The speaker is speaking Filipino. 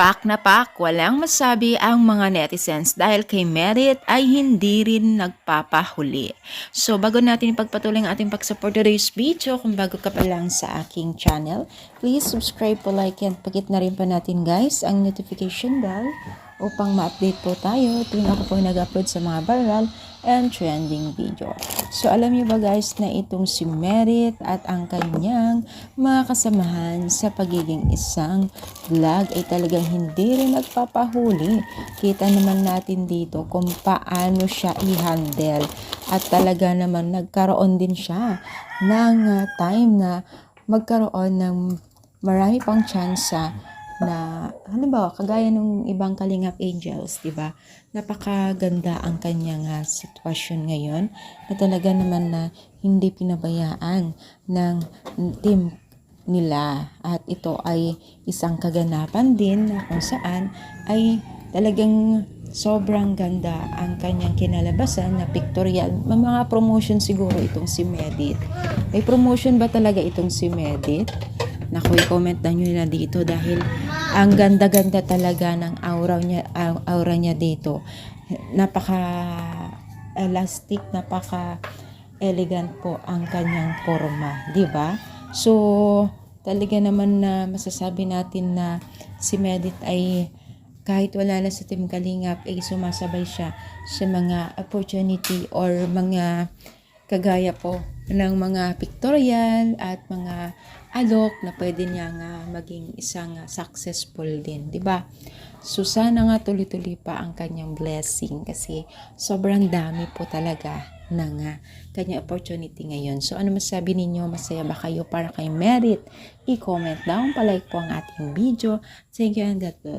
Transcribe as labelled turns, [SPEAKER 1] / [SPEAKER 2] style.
[SPEAKER 1] Pak na pak, walang masabi ang mga netizens dahil kay Merit ay hindi rin nagpapahuli. So bago natin ipagpatuloy ang ating pag-support today's video, kung bago ka pa lang sa aking channel, please subscribe po, like, and pagit na rin pa natin guys ang notification bell upang ma-update po tayo tuwing ako po nag-upload sa mga viral and trending video. So alam niyo ba guys na itong si Merit at ang kanyang mga kasamahan sa pagiging isang vlog ay talagang hindi rin nagpapahuli. Kita naman natin dito kung paano siya i-handle at talaga naman nagkaroon din siya ng uh, time na magkaroon ng marami pang tsansa na halimbawa kagaya ng ibang Kalingap Angels, 'di ba? Napakaganda ang kanyang uh, sitwasyon ngayon na talaga naman na hindi pinabayaan ng team nila at ito ay isang kaganapan din na kung saan ay talagang sobrang ganda ang kanyang kinalabasan na pictorial. May mga promotion siguro itong si Medit. May promotion ba talaga itong si Medit? Naku, i-comment na nyo na dito dahil ang ganda-ganda talaga ng aura niya, aura niya dito. Napaka elastic, napaka elegant po ang kanyang forma, 'di ba? So, talaga naman na masasabi natin na si Medit ay kahit wala na sa Team Kalingap ay sumasabay siya sa mga opportunity or mga kagaya po ng mga pictorial at mga alok na pwede niya nga maging isang successful din, 'di ba? So sana nga tuloy-tuloy pa ang kanyang blessing kasi sobrang dami po talaga ng uh, kanyang opportunity ngayon. So ano masabi ninyo? Masaya ba kayo para kay Merit? I-comment down, palike po ang ating video. Thank you and God bless.